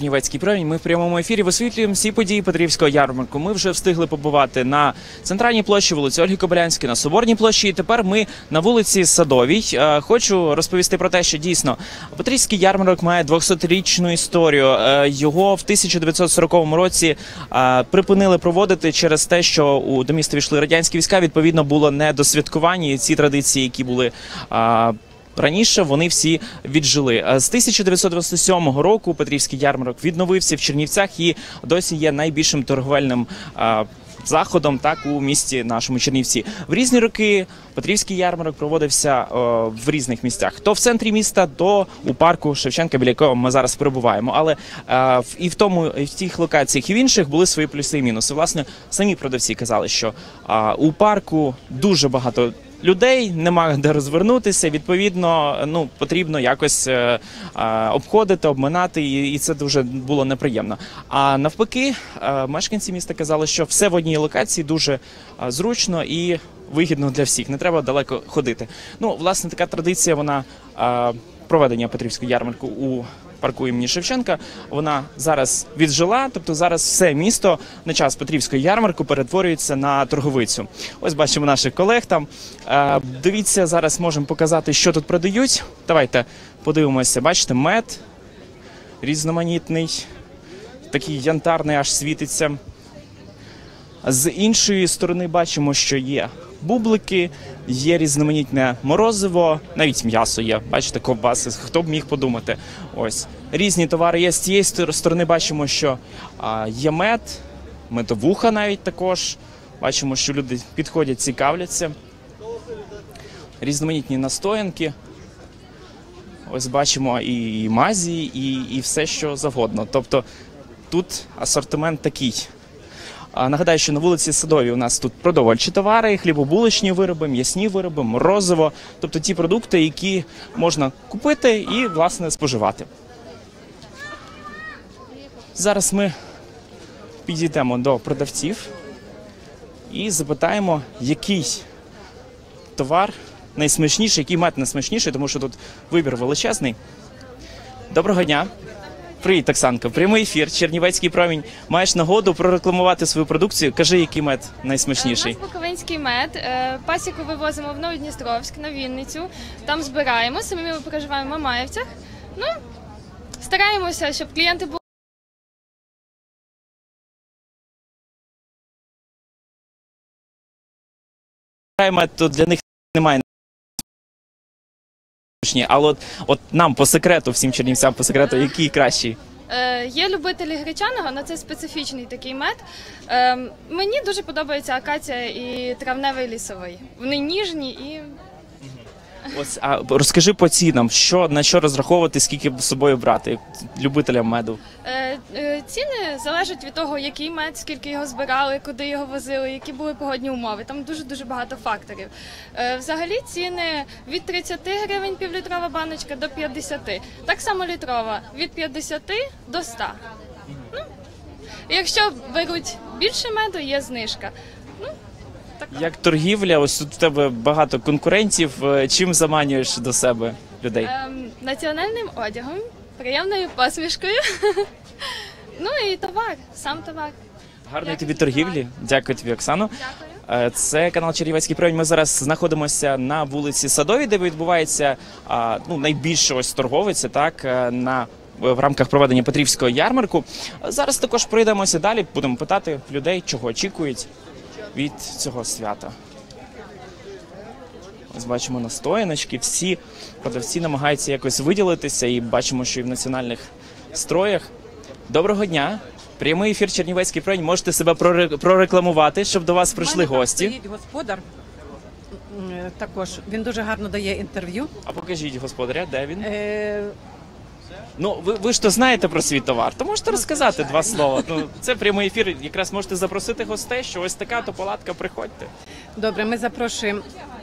Чернівецький промінь. Ми в прямому ефірі висвітлюємо всі події Петрівського ярмарку. Ми вже встигли побувати на центральній площі вулиці Ольги Кобилянської, на Соборній площі. І тепер ми на вулиці Садовій. Е, Хочу розповісти про те, що дійсно Петрівський ярмарок має 200-річну історію. Е, Його в 1940 році е, припинили проводити через те, що до міста війшли радянські війська. Відповідно, було не до святкування. Ці традиції, які були. Раніше вони всі віджили. Е, З 1997 року Петрівський ярмарок відновився в Чернівцях і досі є найбільшим торговельним е, заходом так у місті нашому Чернівці. В різні роки Петрівський ярмарок проводився е, в різних місцях. То в центрі міста, то у парку Шевченка, біля якого ми зараз перебуваємо. Але в- і в тому, і в тих локаціях, і в інших були свої плюси і мінуси. Власне, самі продавці казали, що е, у парку дуже багато людей, нема де розвернутися. Відповідно, ну потрібно якось е, е, обходити, обминати, і, і це дуже було неприємно. А навпаки, е, мешканці міста казали, що все в одній локації дуже е, зручно і вигідно для всіх. Не треба далеко ходити. Ну, власне, така традиція, вона е, проведення Петрівського ярмарку у. Парку імені Шевченка вона зараз віджила, тобто зараз все місто на час Петрівського ярмарку перетворюється на торговицю. Ось бачимо наших колег там. Е, дивіться, зараз можемо показати, що тут продають. Давайте подивимося. Бачите, мед різноманітний, такий янтарний, аж світиться. З іншої сторони бачимо, що є бублики, є різноманітне морозиво, навіть м'ясо є. Бачите, ковбаси. Хто б міг подумати? Ось різні товари є. З цієї сторони бачимо, що є мед, медовуха навіть також. Бачимо, що люди підходять, цікавляться. Різноманітні настоянки. Ось бачимо і мазі, і, і все, що завгодно. Тобто тут асортимент такий. Нагадаю, що на вулиці Садовій у нас тут продовольчі товари, хлібобулочні вироби, м'ясні вироби, морозиво, тобто ті продукти, які можна купити і власне споживати. Зараз ми підійдемо до продавців і запитаємо, який товар найсмачніший, який мед найсмачніший, тому що тут вибір величезний. Доброго дня. Привіт, Оксанка. Прямий ефір, Чернівецький промінь. Маєш нагоду прорекламувати свою продукцію. Кажи, який мед Е, У найсмачніший. нас Буковинський мед. Е, Пасіку вивозимо в Новодністровськ, на Вінницю. Там збираємо. Самі ми проживаємо в Мамаєвцях. Ну, стараємося, щоб клієнти були. Мед то для них немає. Смачні. Але от, от нам по секрету, всім чернівцям по секрету, який кращий. Е, Є любителі гречаного, але це специфічний такий мед. Е, Мені дуже подобається акація і травневий лісовий. Вони ніжні і Ось а розкажи по цінам, що на що розраховувати, скільки з собою брати любителям меду. Е, е, Ціни залежать від того, який мед, скільки його збирали, куди його возили, які були погодні умови. Там дуже дуже багато факторів. Е, Взагалі ціни від 30 гривень півлітрова баночка до 50. Так само літрова від 50 до 100. Ну, якщо беруть більше меду, є знижка. Ну. Як торгівля, ось тут в тебе багато конкурентів. Е, Чим заманюєш до себе людей? Ем, національним одягом, приємною посмішкою. Ну і товар, сам товар. Гарної тобі торгівлі. Дякую тобі, Оксано. Дякую. Е, Це канал Чернівецький промінь. Ми зараз знаходимося на вулиці Садовій, де відбувається а, ну, найбільше ось торговиця, так е, на в рамках проведення Петрівського ярмарку. Зараз також пройдемося далі. Будемо питати людей, чого очікують від цього свята. Ось бачимо настояночки. Всі продавці намагаються якось виділитися, і бачимо, що і в національних строях. Доброго дня! Прямий ефір Чернівецький промінь. Можете себе прорекламувати, щоб до вас прийшли У мене там гості. Стоїть господар. Також він дуже гарно дає інтерв'ю. А покажіть господаря, де він? Е, Ну, ви, ви ж то знаєте про свій товар, то можете розказати два слова. Ну, це прямий ефір. Якраз можете запросити гостей, що ось така то палатка, приходьте. Добре, ми запрошуємо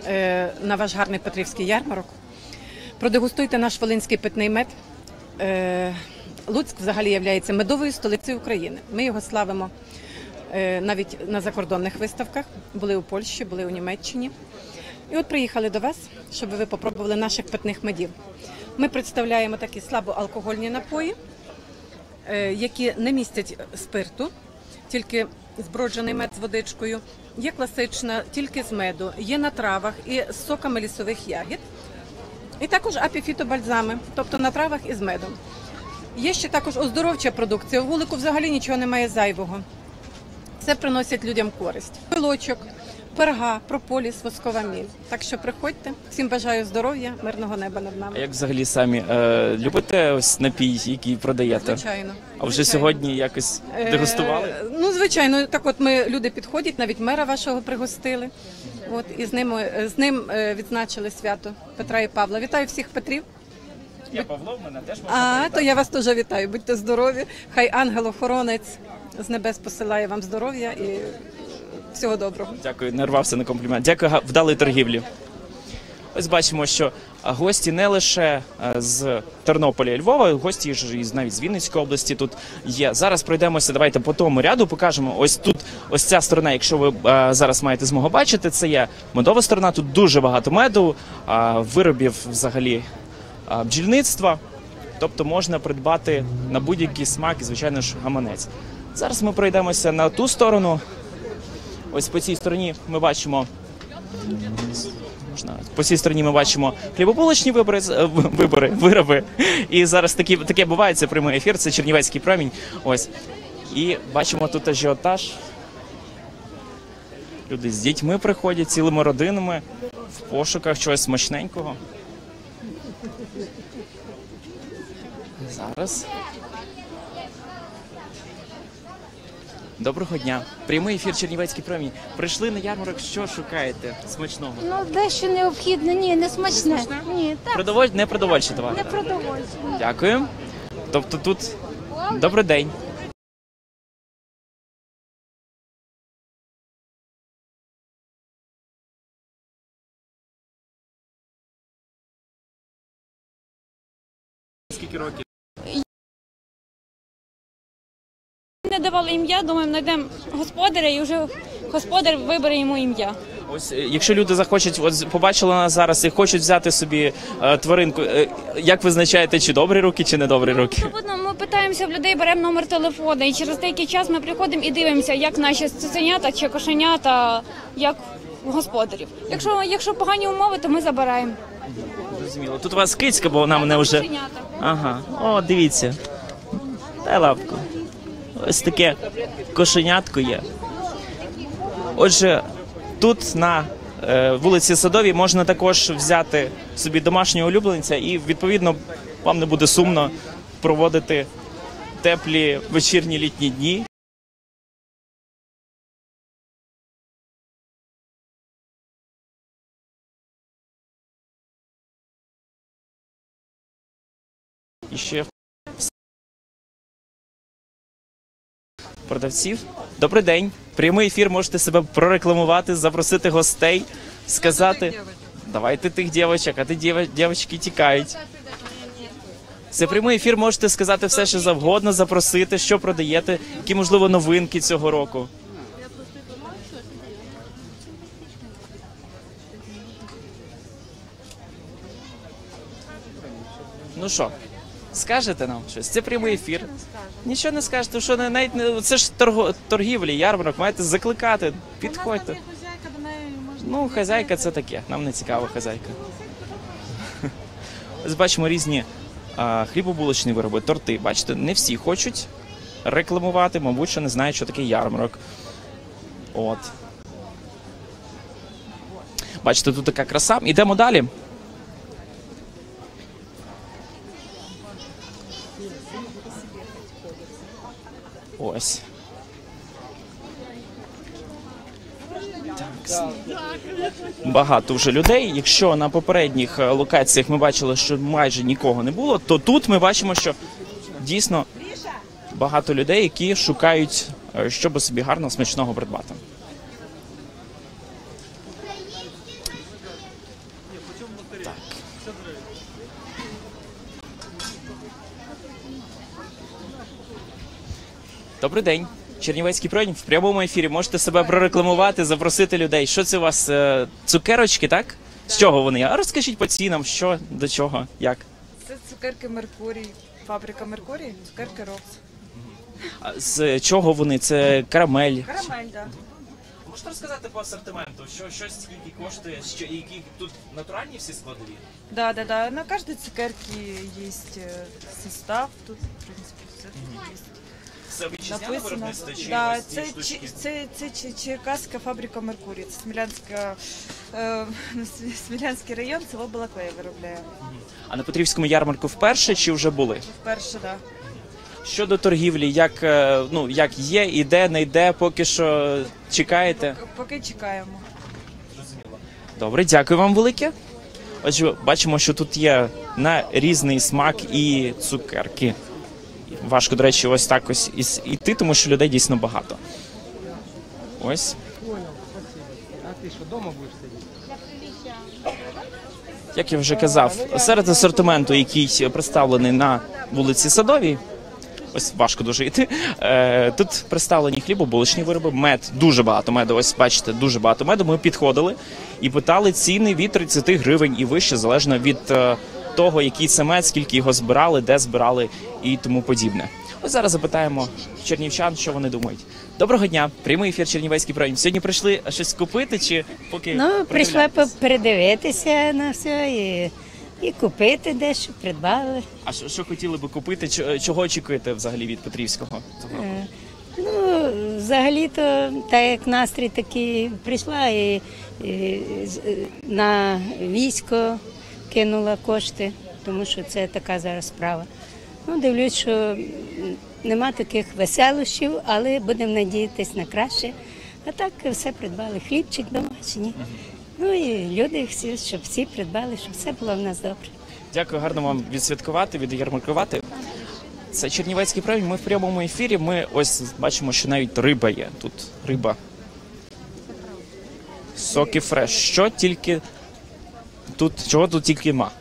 е, на ваш гарний Петрівський ярмарок. Продегустуйте наш волинський питний мед. Е, Луцьк взагалі є медовою столицею України. Ми його славимо е, навіть на закордонних виставках. Були у Польщі, були у Німеччині. І от приїхали до вас, щоб ви попробували наших питних медів. Ми представляємо такі слабоалкогольні напої. е, які не містять спирту, тільки зброджений мед з водичкою. Є класична тільки з меду, є на травах і з соками лісових ягід. І також апіфітобальзами, тобто на травах і з медом. Є ще також оздоровча продукція. У вулику взагалі нічого немає зайвого. Це приносить людям користь. Пилочок, перга, прополіс, воскова міль. Так що приходьте. Всім бажаю здоров'я, мирного неба над А нами. як взагалі самі е, любите ось напій, який продаєте? Звичайно. А вже Звичайно. сьогодні якось Е, дегустували? Ну, звичайно, так от ми люди підходять, навіть мера вашого пригостили. От і з ним з ним е, відзначили свято Петра і Павла. Вітаю всіх Петрів. Я Павло, мене теж можна А привітати? то я вас теж вітаю. Будьте здорові. Хай ангел-охоронець з небес посилає вам здоров'я і всього доброго. Дякую, не рвався на комплімент. Дякую, вдалої торгівлі. Ось бачимо, що гості не лише з Тернополя і Львова, гості ж із навіть з Вінницької області тут є. Зараз пройдемося. Давайте по тому ряду покажемо. Ось тут, ось ця сторона. Якщо ви зараз маєте змогу бачити, це є медова сторона. Тут дуже багато меду, а, виробів взагалі бджільництва. Тобто можна придбати на будь-який смак і, звичайно ж, гаманець. Зараз ми пройдемося на ту сторону. Ось по цій стороні ми бачимо. По цій стороні ми бачимо хлібобулочні вибори, е, вибори, вироби. І зараз такі, таке буває, це прямий ефір, це Чернівецький промінь. Ось. І бачимо тут ажіотаж. Люди з дітьми приходять цілими родинами в пошуках чогось смачненького. Зараз. Доброго дня. Прямий ефір Чернівецький промінь. Прийшли на ярмарок. Що шукаєте смачного? Ну, дещо необхідне, ні, не смачне. Ні, так, Продоволь... Не продовольчі товари. не продовольство. Дякую. Тобто тут добрий день. Скільки років? Не давали ім'я, думаємо, знайдемо господаря і вже господар вибере йому ім'я. Ось е, якщо люди захочуть, от побачили нас зараз і хочуть взяти собі е, тваринку, е, як визначаєте, чи добрі руки, чи не добрі руки? Свободно ми питаємося в людей, беремо номер телефону, і через деякий час ми приходимо і дивимося, як наші цуценята чи кошенята, як господарів. Якщо, якщо погані умови, то ми забираємо. Зрозуміло. Тут у вас кицька, бо вона мене вже. Кошенята. Ага, о, дивіться. Дай лапку. Ось таке кошенятко є. Отже, тут на е, вулиці Садовій можна також взяти собі домашнього улюбленця, і відповідно вам не буде сумно проводити теплі вечірні літні дні. І продавців. Добрий день. Прямий ефір можете себе прорекламувати, запросити гостей, сказати. Давайте тих дівчаток, а ти дівчатки тікають. Це прямий ефір, можете сказати все, що завгодно, запросити, що продаєте, які можливо новинки цього року. Ну що, скажете нам щось? Це прямий ефір. Нічого не скажете, що не навіть не це ж торго, торгівлі, ярмарок, маєте закликати. Підходьте. Ну, хазяйка це таке. Нам не цікава хазяйка. Ось бачимо різні а, хлібобулочні вироби, торти. Бачите, не всі хочуть рекламувати, мабуть, що не знають, що таке ярмарок. От. Бачите, тут така краса. Ідемо далі. Ось. Багато вже людей. Якщо на попередніх е, локаціях ми бачили, що майже нікого не було, то тут ми бачимо, що дійсно багато людей, які шукають, е, щоб собі гарно смачного придбати. Добрий день. Чернівецький промінь в прямому ефірі. Можете себе прорекламувати, запросити людей. Що це у вас? е, Цукерочки, так? З чого вони? А розкажіть по цінам, що, до чого, як. Це цукерки Меркурій, фабрика Меркурій, цукерки Рокс. А з чого вони? Це карамель. Карамель, да. Можете розказати по асортименту, що щось скільки коштує, що які тут натуральні всі складові? Да, да, да. На каждой цукерке есть э, состав. Тут, в принципе, все тут есть. Це вітчизняне виробництво чи Да, це, штучки? це, це, Чи- Черкаська фабрика Меркурій. Це Смілянська, е, Смілянський район, село Балаклея виробляє. А на Петрівському ярмарку вперше чи вже були? Вперше, да. Щодо торгівлі, як е, ну як є, іде, не йде, поки що чекаєте. Поки чекаємо. Добре, дякую вам велике. Отже, бачимо, що тут є на різний смак і цукерки. Важко, до речі, ось так ось іти, тому що людей дійсно багато. Ось. А ты что, дома будешь сидеть? Як я вже казав, серед асортименту, який представлений на вулиці Садовій, ось важко дуже йти. Е, тут представлені хлібобулочні вироби, мед, дуже багато меду. Ось бачите, дуже багато меду. Ми підходили і питали ціни від 30 гривень і вище, залежно від е, того, який це скільки його збирали, де збирали і тому подібне. Ось зараз запитаємо чернівчан, що вони думають. Доброго дня, прямий ефір Чернівецький прайм. Сьогодні прийшли щось купити чи поки Ну, прийшла передивитися на все і, і купити дещо, придбали. А що, що хотіли би купити? Чого очікуєте взагалі від Петрівського? Е, Ну, взагалі-то, так як настрій такий, прийшла і, і на військо кинула кошти, тому що це така зараз справа. Ну, дивлюсь, що нема таких веселощів, але будемо надіятися на краще. А так все придбали. Хлібчик домашній. Ну і люди всі, щоб всі придбали, щоб все було в нас добре. Дякую, гарно вам відсвяткувати, відярмаркувати. Це Чернівецький правильно. Ми в прямому ефірі. Ми ось бачимо, що навіть риба є. Тут риба. Соки фреш. Що тільки тут, чого тут тільки ма.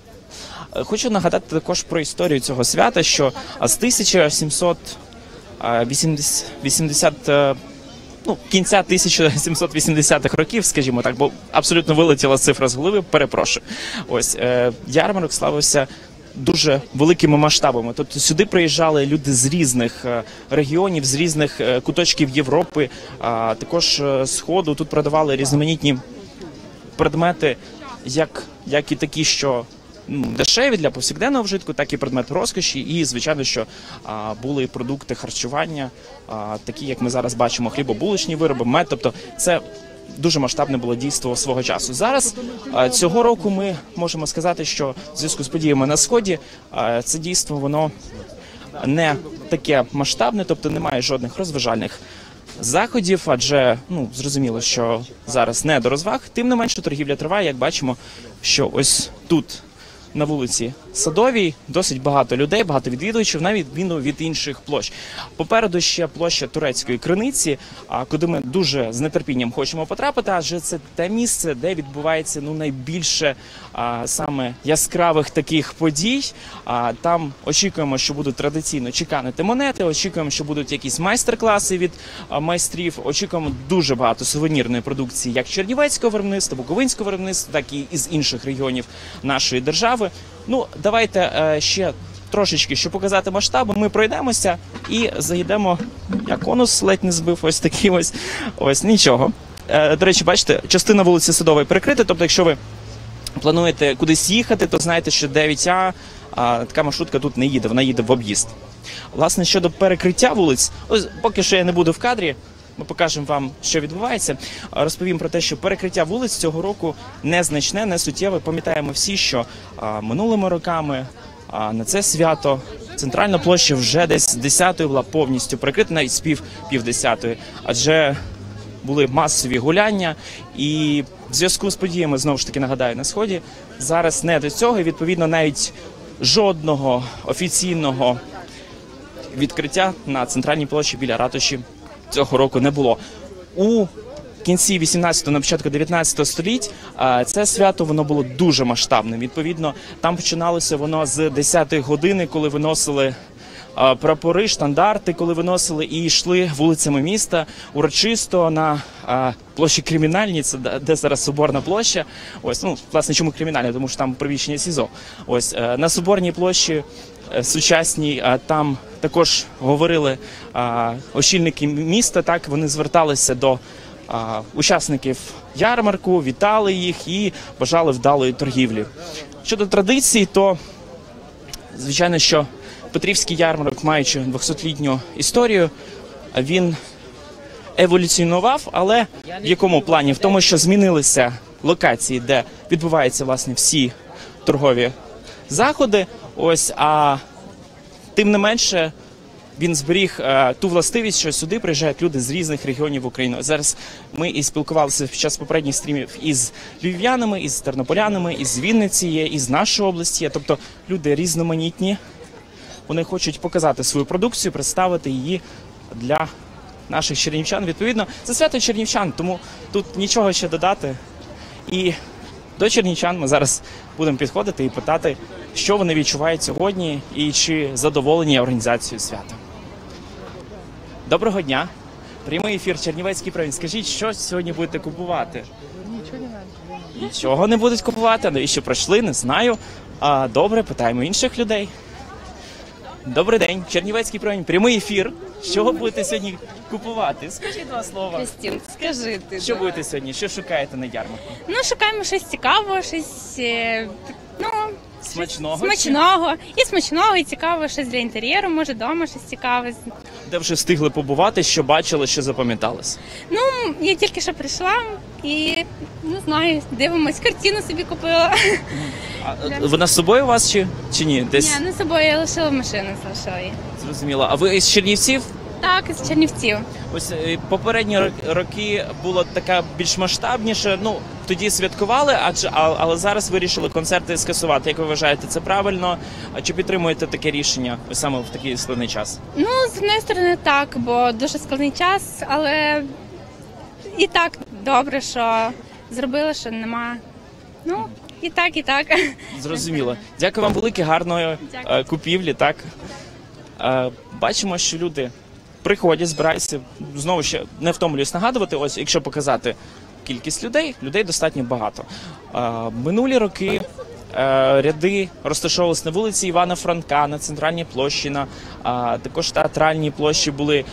Е, Хочу нагадати також про історію цього свята, що а, з 1780 е, ну, кінця 1780-х років, скажімо так, бо абсолютно вилетіла цифра з голови, перепрошую. Ось е, ярмарок славився дуже великими масштабами. Тобто сюди приїжджали люди з різних е, регіонів, з різних е, куточків Європи, а також е, Сходу. Тут продавали різноманітні предмети, як, як і такі, що ну, дешеві для повсякденного вжитку, так і предмети розкоші. І, звичайно, що а, були продукти харчування, а, такі, як ми зараз бачимо, хлібобулочні вироби, мед. Тобто, це дуже масштабне було дійство свого часу. Зараз а, цього року ми можемо сказати, що в зв'язку з подіями на сході а, це дійство воно не таке масштабне, тобто немає жодних розважальних заходів, адже ну зрозуміло, що зараз не до розваг. Тим не менше, торгівля триває. Як бачимо, що ось тут. На вулиці Садовій досить багато людей, багато відвідувачів, на відміну від інших площ. Попереду ще площа турецької криниці, куди ми дуже з нетерпінням хочемо потрапити, адже це те місце, де відбувається ну найбільше а, саме яскравих таких подій. А там очікуємо, що будуть традиційно чеканити монети. Очікуємо, що будуть якісь майстер-класи від а, майстрів. Очікуємо дуже багато сувенірної продукції, як чернівецького виробництва, буковинського виробництва, так і із інших регіонів нашої держави. Ну давайте е, ще. Трошечки, щоб показати масштаби, ми пройдемося і заїдемо. Я конус ледь не збив. Ось такий ось. Ось нічого. Е, до речі, бачите, частина вулиці Садової перекрита. Тобто, якщо ви плануєте кудись їхати, то знаєте, що 9А а, така маршрутка тут не їде, вона їде в об'їзд. Власне, щодо перекриття вулиць, ось поки що я не буду в кадрі. Ми покажемо вам, що відбувається. Розповім про те, що перекриття вулиць цього року незначне, не суттєве. Пам'ятаємо всі, що а, минулими роками а, на це свято центральна площа вже десь з 10 була повністю перекрита, навіть з пів пів десятої. Адже були масові гуляння, і в зв'язку з подіями знову ж таки нагадаю на сході зараз не до цього. І відповідно навіть жодного офіційного відкриття на центральній площі біля ратуші цього року не було. У кінці 18-го, на початку 19 століть це свято воно було дуже масштабним. Відповідно, там починалося воно з 10-ї години, коли виносили. Прапори, штандарти, коли виносили і йшли вулицями міста урочисто на площі кримінальній, це де- де зараз Соборна площа. Ось ну власне, чому кримінальна? Тому що там приміщення СІЗО. Ось е, на Соборній площі е, сучасній, а там також говорили а, очільники міста. Так вони зверталися до а, учасників ярмарку, вітали їх і бажали вдалої торгівлі. Щодо традицій, то звичайно, що Петрівський ярмарок, маючи 200-літню історію, він еволюціонував, але в якому плані? В тому, що змінилися локації, де відбуваються власне всі торгові заходи. Ось а тим не менше. Він зберіг е, ту властивість, що сюди приїжджають люди з різних регіонів України. Зараз ми і спілкувалися під час попередніх стрімів із львів'янами, із тернополянами, із Вінниці є, із нашої області. є. Тобто люди різноманітні. Вони хочуть показати свою продукцію, представити її для наших чернівчан. Відповідно, це свято чернівчан, тому тут нічого ще додати. І до чернівчан ми зараз будемо підходити і питати, що вони відчувають сьогодні і чи задоволені організацією свята. Доброго дня! Прямий ефір Чернівецький правін. Скажіть, що сьогодні будете купувати? Нічого не. Нічого не будуть купувати, навіщо прийшли, не знаю. А, добре, питаємо інших людей. Добрий день, Чернівецький правін. Прямий ефір. Що будете сьогодні купувати? Скажіть два слова. Кристин, скажи ти. Що будете сьогодні? Що шукаєте на ярмарку? Ну, шукаємо щось цікавого, щось е, ну, Смачного? смачного. І смачного, і цікавого, щось для інтер'єру, може, вдома щось цікаве. Де вже встигли побувати, що бачили, що запам'яталось? Ну, я тільки що прийшла і не знаю, дивимось, картину собі купила. А, вона з собою у вас чи, чи ні? Десь Ні, не з собою я лишила в машину, залишила її. зрозуміло. А ви з Чернівців? Так, з Чернівців. Ось е, попередні ро- роки було така більш масштабніше. Ну тоді святкували, адже а- але зараз вирішили концерти скасувати. Як ви вважаєте, це правильно? А чи підтримуєте таке рішення ось саме в такий складний час? Ну, з однієї сторони, так, бо дуже складний час, але і так добре, що зробили, що нема. Ну, і так, і так. Зрозуміло. Дякую вам велике, гарної Дякую. е, купівлі. Так Е, бачимо, що люди приходять, збираються. Знову ще не втомлююсь нагадувати. Ось, якщо показати кількість людей, людей достатньо багато. Е, Минулі роки. Е, Ряди розташовувалися на вулиці Івана Франка, на центральній площі, на також театральній площі були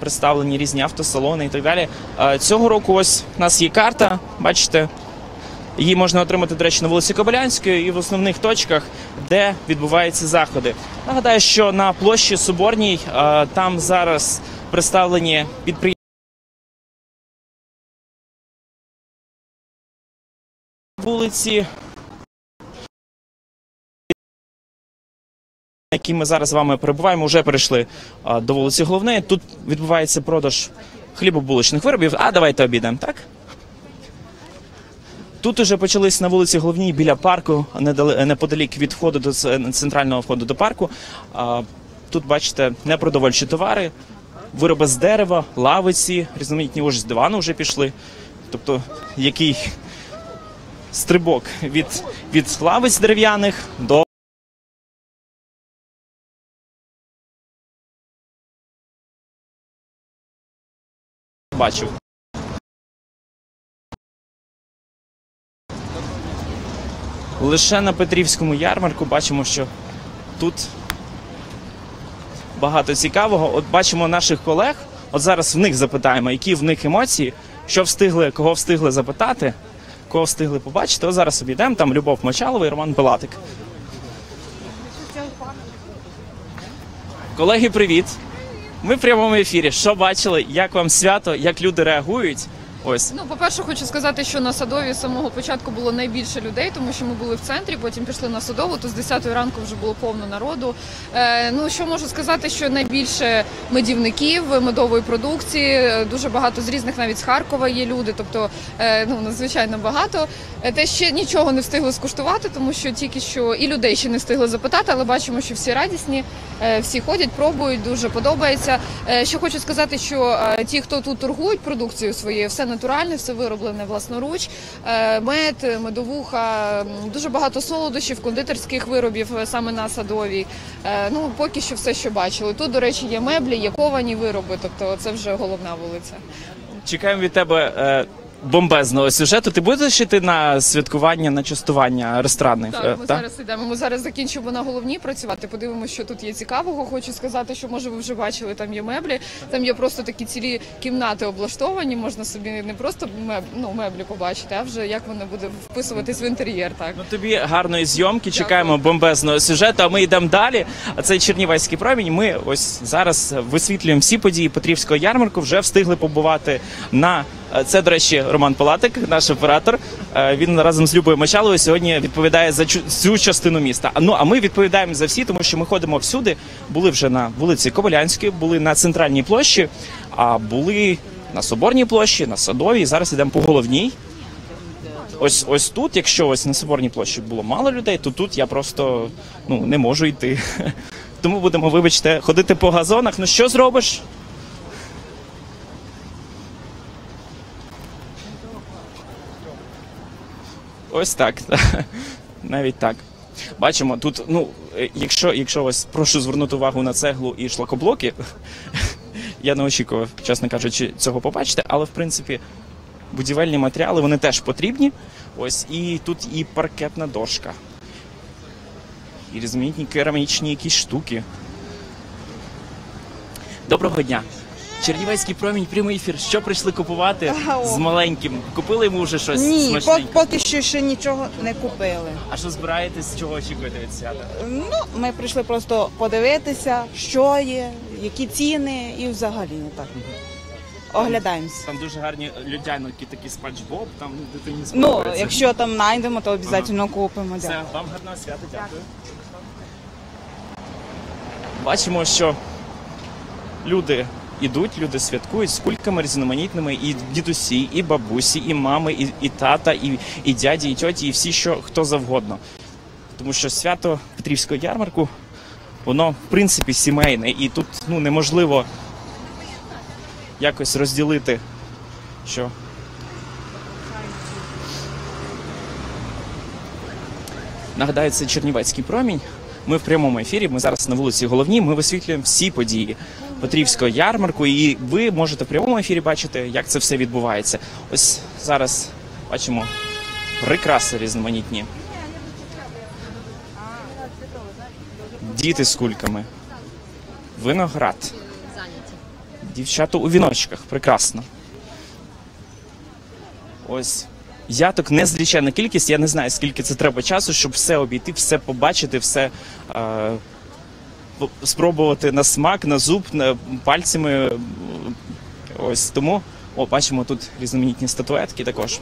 представлені різні автосалони і так далі. Е, Цього року ось у нас є карта, бачите, Її можна отримати, до речі, на вулиці Кобилянської і в основних точках, де відбуваються заходи. Нагадаю, що на площі Соборній е, там зараз представлені підприємства. Вулиці, якій ми зараз з вами перебуваємо, вже перейшли до вулиці Головної. Тут відбувається продаж хлібобулочних виробів. А давайте обійдемо, так? Тут уже почались на вулиці Головній біля парку, неподалік від входу до центрального входу до парку. Тут бачите непродовольчі товари, вироби з дерева, лавиці, різноманітні ось з дивану вже пішли. Тобто, який стрибок від, від лавиць дерев'яних до бачив. Лише на Петрівському ярмарку бачимо, що тут багато цікавого. От бачимо наших колег. От зараз в них запитаємо, які в них емоції, що встигли, кого встигли запитати, кого встигли побачити. От зараз обійдемо. Там Любов Мочалова і Роман Пилатик. Колеги, привіт! Ми в прямому ефірі. Що бачили? Як вам свято? Як люди реагують? Ось Ну, по-перше, хочу сказати, що на садові з самого початку було найбільше людей, тому що ми були в центрі, потім пішли на садову, то з 10 ранку вже було повно народу. Е, ну що можу сказати, що найбільше медівників, медової продукції, е, дуже багато з різних, навіть з Харкова є люди, тобто е, ну надзвичайно багато. Е, Те ще нічого не встигли скуштувати, тому що тільки що і людей ще не встигли запитати, але бачимо, що всі радісні, е, всі ходять, пробують, дуже подобається. Е, Що хочу сказати, що е, ті, хто тут торгують продукцією своєю, все натуральне, все вироблене власноруч. Е, Мед, медовуха, дуже багато солодощів, кондитерських виробів е, саме на садовій. Е, Ну поки що все, що бачили. Тут, до речі, є меблі, є ковані вироби, тобто це вже головна вулиця. чекаємо від тебе. Бомбезного сюжету. Ти будеш йти на святкування, на частування ресторанних? Так, е, ми зараз йдемо. Ми зараз закінчимо на головній працювати. Подивимося, що тут є цікавого. Хочу сказати, що може ви вже бачили, там є меблі. Там є просто такі цілі кімнати облаштовані. Можна собі не просто меб... ну, меблі побачити, а вже як воно буде вписуватись в інтер'єр. Так Ну тобі гарної зйомки, чекаємо бомбезного сюжету. А ми йдемо далі. А це Чернівецький промінь. Ми ось зараз висвітлюємо всі події Петрівського ярмарку. Вже встигли побувати на це, до речі, Роман Палатик, наш оператор. Е, Він разом з Любою Мочаловою сьогодні відповідає за цю частину міста. Ну а ми відповідаємо за всі, тому що ми ходимо всюди. Були вже на вулиці Кобилянській, були на центральній площі, а були на Соборній площі, на Садовій. Зараз йдемо по головній. Ось ось тут, якщо ось на Соборній площі було мало людей, то тут я просто ну не можу йти. Тому будемо, вибачте, ходити по газонах. Ну що зробиш? Ось так. Навіть так. Бачимо, тут, ну, якщо, якщо ось прошу звернути увагу на цеглу і шлакоблоки, я не очікував, чесно кажучи, цього побачити, але в принципі будівельні матеріали вони теж потрібні. Ось і тут і паркетна дошка, і різноманітні керамічні якісь штуки. Доброго дня! Чернівецький промінь, прямий ефір. Що прийшли купувати з маленьким? Купили йому вже щось Ні, смачненьке? поки що ще нічого не купили. А що збираєтесь? Чого очікуєте від свята? Ну, ми прийшли просто подивитися, що є, які ціни і взагалі так. Оглядаємося. Там дуже гарні людяники, такі спанч Боб, там дитині Ну, сподобається. якщо там знайдемо, то обов'язково купимо. Все, вам гарного свята, дякую. Bачимо, що люди ідуть, люди святкують з кульками різноманітними, і дідусі, і бабусі, і мами, і, і тата, і, і дяді, і тьоті, і всі, що хто завгодно. Тому що свято Петрівського ярмарку, воно в принципі сімейне, і тут ну, неможливо якось розділити, що Нагадаю, це Чернівецький промінь. Ми в прямому ефірі. Ми зараз на вулиці Головній. Ми висвітлюємо всі події Петрівського ярмарку, і ви можете в прямому ефірі бачити, як це все відбувається. Ось зараз бачимо прикраси різноманітні. Діти з кульками. Виноград. Дівчата у віночках. Прекрасно. Ось яток незрічайна кількість. Я не знаю, скільки це треба часу, щоб все обійти, все побачити, все е, спробувати на смак, на зуб, на пальцями. Ось тому. О, бачимо тут різноманітні статуетки також.